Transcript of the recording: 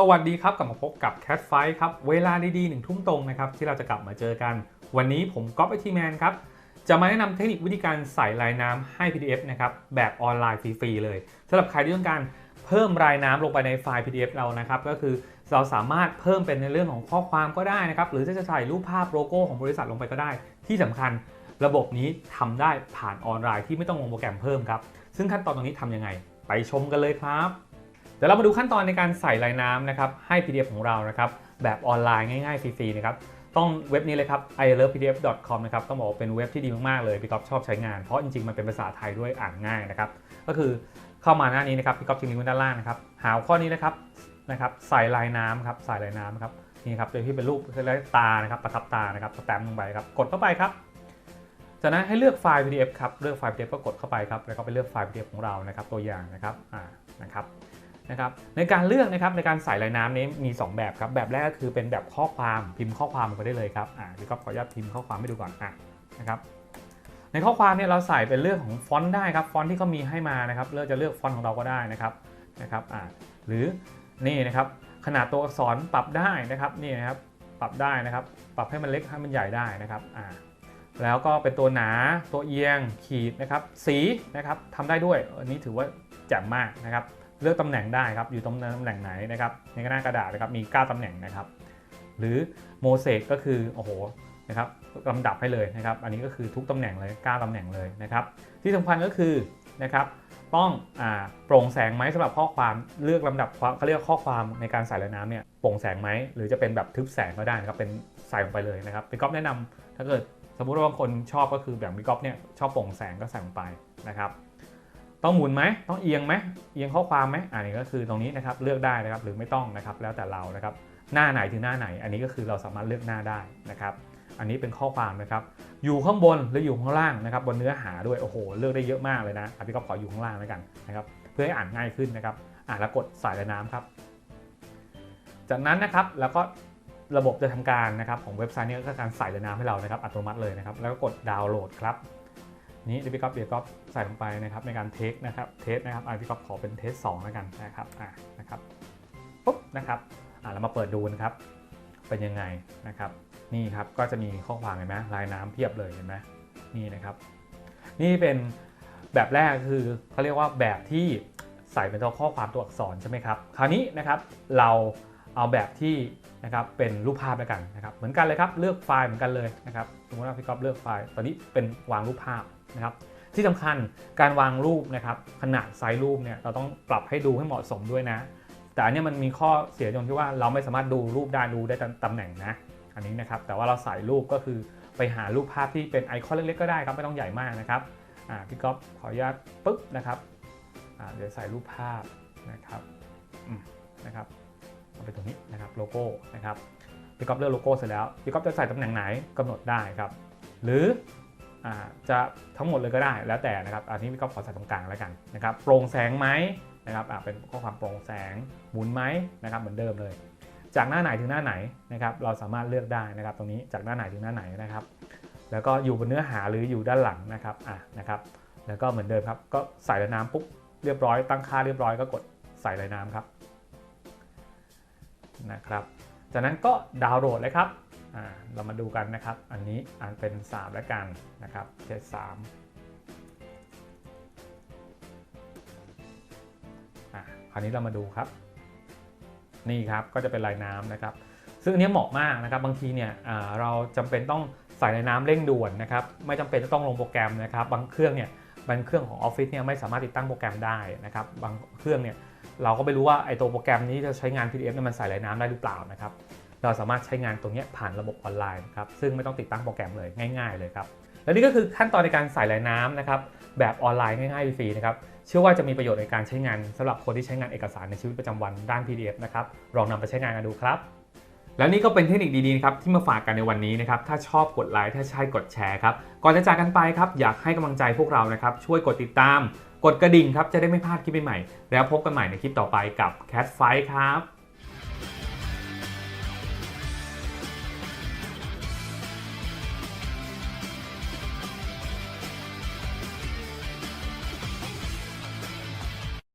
สวัสดีครับกลับมาพบกับ Cat Fight ครับ เวลาดีๆหนึ่งทุ่มตรงนะครับ ที่เราจะกลับมาเจอกัน วันนี้ผมก๊อฟไอทีแมนครับ จะมาแนะนำเทคนิควิธีการใส่ลายน้ำให้ PDF นะครับ แบบออนไลน์ฟรี ๆ เลยสำหรับใครที่ต้องการเพิ่มรายน้ำลงไปในไฟล์ PDF เรานะครับ ก็คือเราสามารถเพิ่มเป็นในเรื่องของข้อความก็ได้นะครับ หรือจะใส่รูปภาพโลโก้ของบริษัทลงไปก็ได้ ที่สำคัญระบบนี้ทำได้ผ่านออนไลน์ที่ไม่ต้องลงโปรแกรมเพิ่มครับซึ่งขั้นตอนตรงนี้ทำยังไง ไปชมกันเลยครับ เดี๋ยวเรามาดูขั้นตอนในการใส่ลายน้ำนะครับให้ PDF ของเรานะครับแบบออนไลน์ง่ายๆฟรีๆนะครับต้องเว็บนี้เลยครับ i love pdf com นะครับต้องบอกว่าเป็นเว็บที่ดีมากๆเลยพี่ก๊อฟชอบใช้งานเพราะจริงๆมันเป็นภาษาไทยด้วยอ่านง่ายนะครับก็คือเข้ามาหน้านี้นะครับพี่ก๊อฟทิ้งลิงก์ไว้ด้านล่างนะครับหาข้อนี้นะครับนะครับใส่ลายน้ำครับใส่ลายน้ำครับนี่ครับโดยที่เป็นรูปลายตานะครับประทับตานะครับสแตมป์ลงไปครับกดเข้าไปครับจากนั้นให้เลือกไฟล์ PDF ครับเลือกไฟล์ PDF ก็กดเข้าไปครับแล้วก็ไปเลือกไฟล์ PDF ของเรานะครับตัวอย่างนะครับอ่านะครับ นะครับในการเลือกนะครับในการใส่ลายน้ำนี้มี 2 แบบครับแบบแรกก็คือเป็นแบบข้อความพิมพ์ข้อความลงไปได้เลยครับอ่าพี่ก็ขออนุญาตพิมพ์ข้อความให้ดูก่อนอะนะครับในข้อความเนี่ยเราใส่เป็นเรื่องของฟอนต์ได้ครับฟอนต์ที่เขามีให้มานะครับเลือกจะเลือกฟอนต์ของเราก็ได้นะครับนะครับอ่าหรือนี่นะครับขนาดตัวอักษรปรับได้นะครับนี่นะครับปรับได้นะครับ ปรับให้มันเล็กให้มันใหญ่ได้นะครับอ่าแล้วก็เป็นตัวหนาตัวเอียงขีดนะครับสีนะครับทำได้ด้วยอันนี้ถือว่าแจ่มมากนะครับ เลือกตำแหน่งได้ครับอยู่ตรงตำแหน่งไหนนะครับในหน้ากระดาษนะครับมี 9ตำแหน่งนะครับหรือโมเสกก็คือโอ้โหนะครับลำดับให้เลยนะครับอันนี้ก็คือทุกตำแหน่งเลย9ตำแหน่งเลยนะครับที่สำคัญก็คือนะครับต้องอโปร่งแสงไหมสำหรับข้อความเลือกลำดับเขาเรียกข้อความในการใส่ลายน้ำเนี่ยโปร่งแสงไหมหรือจะเป็นแบบทึบแสงก็ได้นะครับเป็นใส่ลงไปเลยนะครับเป็นก๊อฟแนะนำถ้าเกิดสมมุติว่าบางคนชอบก็คือแบบมีก๊อฟเนี่ยชอบโปร่งแสงก็ใส่ลงไปนะครับ ต้องหมุนไหมต้องเอียงไหมเอียงข้อความไหมอันนี้ก็คือตรงนี้นะครับเลือกได้นะครับหรือไม่ต้องนะครับแล้วแต่เรานะครับหน้าไหนถึงหน้าไหน อันนี้ก็คือเราสามารถเลือกหน้าได้นะครับ อันนี้เป็นข้อความนะครับ อยู่ข้างบนหรืออยู่ข้างล่างนะครับ บนเนื้อหาด้วยโอ้โหเลือกได้เยอะมากเลยนะอะพี่ก็ขออยู่ข้างล่างแล้วกันนะครับ เพื่อให้อ่านง่ายขึ้นนะครับอ่านแล้วกดสายลายน้ำครับ จากนั้นนะครับแล้วก็ระบบจะทำการนะครับของเว็บไซต์นี้ก็การใส่ลายน้ำให้เรานะครับอัตโนมัติเลยนะครับ แล้วก็กดดาวน์โหลดครับ นี้เดี๋ยวพี่ก๊อฟเดี๋ยวก๊อฟใส่ลงไปนะครับในการเทสนะครับเทสนะครับอ่าพี่ก๊อฟขอเป็นเทสสองแล้วกันนะครับอ่านะครับปุ๊บนะครับอ่าเรามาเปิดดูนะครับเป็นยังไงนะครับ นี่ครับก็จะมีข้อความเห็นไหมลายน้ำเพียบเลยเห็นไหมนี่นะครับ นี่เป็นแบบแรกคือเขาเรียกว่าแบบที่ใส่เป็นตัวข้อความตัวอักษรใช่ไหมครับ คราวนี้นะครับเรา เอาแบบที่นะครับเป็นรูปภาพแล้วกันนะครับเหมือนกันเลยครับเลือกไฟล์เหมือนกันเลยนะครับสมมติว่าพี่ก๊อฟเลือกไฟล์ตอนนี้เป็นวางรูปภาพนะครับที่สำคัญการวางรูปนะครับขนาดไซส์รูปเนี่ยเราต้องปรับให้ดูให้เหมาะสมด้วยนะ แต่อันนี้มันมีข้อเสียตรงที่ว่าเราไม่สามารถดูรูปได้ดูได้ตามตำแหน่งนะอันนี้นะครับแต่ว่าเราใส่รูปก็คือไปหารูปภาพที่เป็นไอคอนเล็กๆก็ได้ครับไม่ต้องใหญ่มากนะครับพี่ก๊อฟขออนุญาตปุ๊บนะครับเดี๋ยวใส่รูปภาพนะครับนะครับ ไปตรงนี้นะครับโลโก้นะครับพี่ก๊อฟเลือกโลโก้เสร็จแล้วพี่ก๊อฟจะใส่ตำแหน่งไหนกำหนดได้ครับ หรือจะทั้งหมดเลยก็ได้แล้วแต่นะครับอันนี้พี่ก๊อฟขอใส่ตรงกลางแล้วกันนะครับโปร่งแสงไหมนะครับเป็นข้อความโปร่งแสงหมุนไหมนะครับเหมือนเดิมเลย จากหน้าไหนถึงหน้าไหนนะครับเราสามารถเลือกได้นะครับ ตรงนี้จากหน้าไหนถึงหน้าไหนนะครับ แล้วก็อยู่บนเนื้อหาหรืออยู่ด้านหลังนะครับอะนะครับ แล้วก็เหมือนเดิมครับก็ใส่ลายน้ำปุ๊บเรียบร้อยตั้งค่าเรียบร้อยก็กดใส่ลายน้ำครับ นะครับ จากนั้นก็ดาวน์โหลดเลยครับ เรามาดูกันนะครับ อันนี้อ่านเป็น 3 แล้วกันนะครับเทสสามอะคราวนี้เรามาดูครับ นี่ครับก็จะเป็นลายน้ำนะครับ ซึ่งอันนี้เหมาะมากนะครับ บางทีเนี่ยอ่าเราจำเป็นต้องใส่ลายน้ำเร่งด่วนนะครับ ไม่จำเป็นจะต้องลงโปรแกรมนะครับ บางเครื่องเนี่ย บางเครื่องของออฟฟิศเนี่ยไม่สามารถติดตั้งโปรแกรมได้นะครับบางเครื่องเนี่ยเราก็ไม่รู้ว่าไอ้ตัวโปรแกรมนี้จะใช้งาน PDF เนี่ยมันใส่ลายน้ำได้หรือเปล่านะครับเราสามารถใช้งานตรงนี้ผ่านระบบออนไลน์นะครับซึ่งไม่ต้องติดตั้งโปรแกรมเลยง่าย ๆเลยครับและนี่ก็คือขั้นตอนในการใส่ลายน้ำนะครับแบบออนไลน์ง่ายๆฟรีนะครับเชื่อว่าจะมีประโยชน์ในการใช้งานสำหรับคนที่ใช้งานเอกสารในชีวิตประจำวันด้าน PDF นะครับลองนำไปใช้งานกันดูครับ แล้วนี่ก็เป็นเทคนิคดีๆนะครับที่มาฝากกันในวันนี้นะครับถ้าชอบกดไลค์ถ้าใช่กดแชร์ครับก่อนจะจากกันไปครับอยากให้กำลังใจพวกเรานะครับช่วยกดติดตาม กดกระดิ่งครับจะได้ไม่พลาดคลิปใหม่ๆแล้วพบกันใหม่ในคลิปต่อไปกับ Cat Fight ครับ